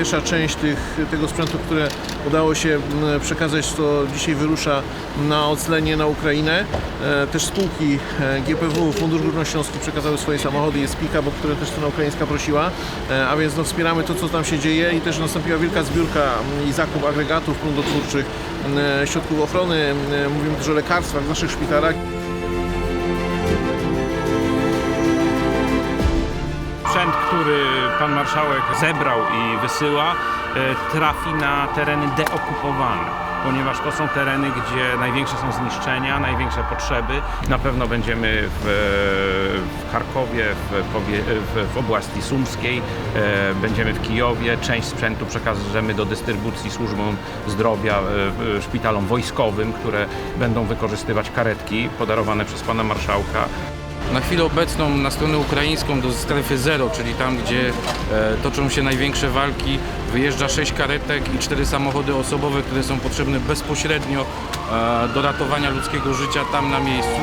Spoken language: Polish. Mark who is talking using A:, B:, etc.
A: pierwsza część tych, tego sprzętu, które udało się m, przekazać, to dzisiaj wyrusza na oclenie na Ukrainę. E, Też spółki e, GPW, Fundusz Górnośląski przekazały swoje samochody, jest pick bo które też strona ukraińska prosiła, E, a więc no, wspieramy to, co tam się dzieje i też nastąpiła wielka zbiórka m, i zakup agregatów prądotwórczych, m, e, środków ochrony, mówimy też o lekarstwach w naszych szpitalach.
B: Sprzęt, który pan marszałek zebrał i wysyła, e, trafi na tereny deokupowane. Ponieważ to są tereny, gdzie największe są zniszczenia, największe potrzeby. Na pewno będziemy w, w Charkowie, w, w, w oblasti sumskiej, e, będziemy w Kijowie. Część sprzętu przekażemy do dystrybucji służbom zdrowia, e, szpitalom wojskowym, które będą wykorzystywać karetki podarowane przez pana marszałka.
C: Na chwilę obecną na stronę ukraińską do strefy zero, czyli tam, gdzie e, toczą się największe walki, wyjeżdża sześć karetek i cztery samochody osobowe, które są potrzebne bezpośrednio e, do ratowania ludzkiego życia tam na miejscu.